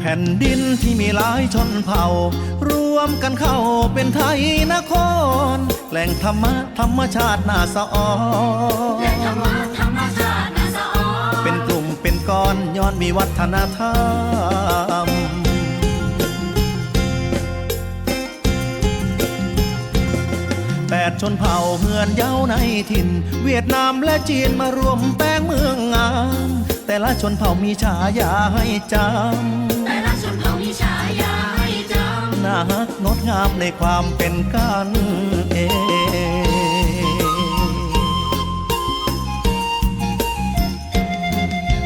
แผ่นดินที่มีหลายชนเผ่า รวมกันเข้าเป็นไทยนคร แหล่งธรรมะธรรมชาติน่าสะออนธรรมะธรรมชาติน่าสะออนเป็นกลุ่มเป็นก้อนย้อนมีวัฒนธรรมแปดชนเผ่าเฮือนเย้าในถิ่น เวียดนามและจีนมารวมแป้งเมืองงามแต่ละชนเผ่ามีฉายาให้จแงามในความเป็นกันเอง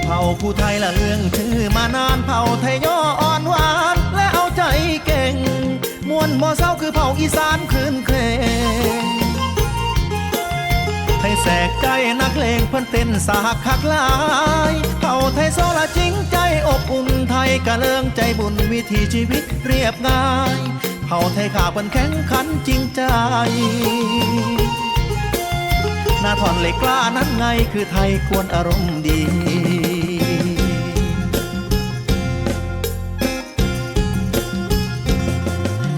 เผ่าผู้ไทยละเรื่องชื่อมานานเผ่าไทยย่ออ่อนหวาน และเอาใจเก่ง มวนบ่เศร้าคือเผ่าอีสานคืนเครงไทยแสกใจนักเลงเพิ่นเต้นสาหักคักลายเผ่าไทยโซละจริงใจอบอุ่นไทยกะเลิงใจบุญวิถีชีวิตเรียบง่าย เผ่าไทยขาเพิ่นแข็งขันจริงใจ หน้าทอนเหล็กกล้านั้นไงคือไทยควรอารมณ์ดี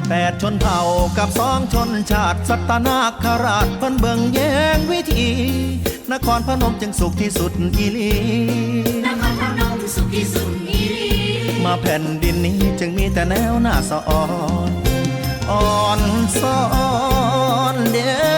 แปดชนเผ่ากับสองชนชาติสัตนาคราชเพิ่นเบิ่งแยงวิธี นครพนมจึงสุขที่สุดอีหลีำนครพนมสุขที่สุดอีหลี มาแผ่นดินนี้จึงมีแต่แนวหน้าสะอ่อน อ่อนซ้อนเด้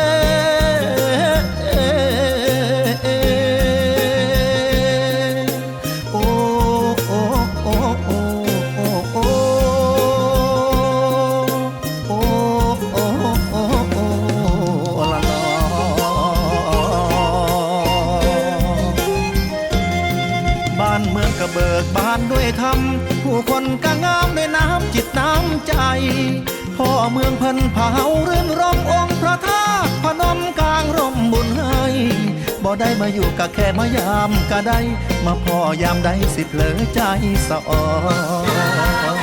บ้านเมืองก็เบิกบานด้วยธรรมผู้คนก็งามด้วยน้ำจิตน้ำใจ เมืองเพันเผาเรื่นรมองค์พระธาตุพนมกลางร่มบุญให้บ่ได้มาอยู่กับแค่มายามก็ได้มาพ่อยามใดสิเพลอใจสะออน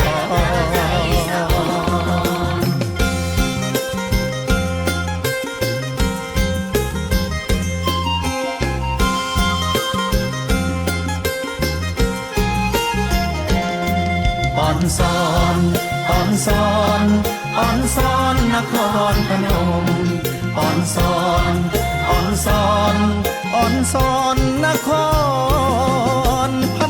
อ่อนซอนอ่อนซอน อ่อนซ้อนนครพนมอ่อนซ้อนอ่อนซ้อนอ่อนซ้อนนครพ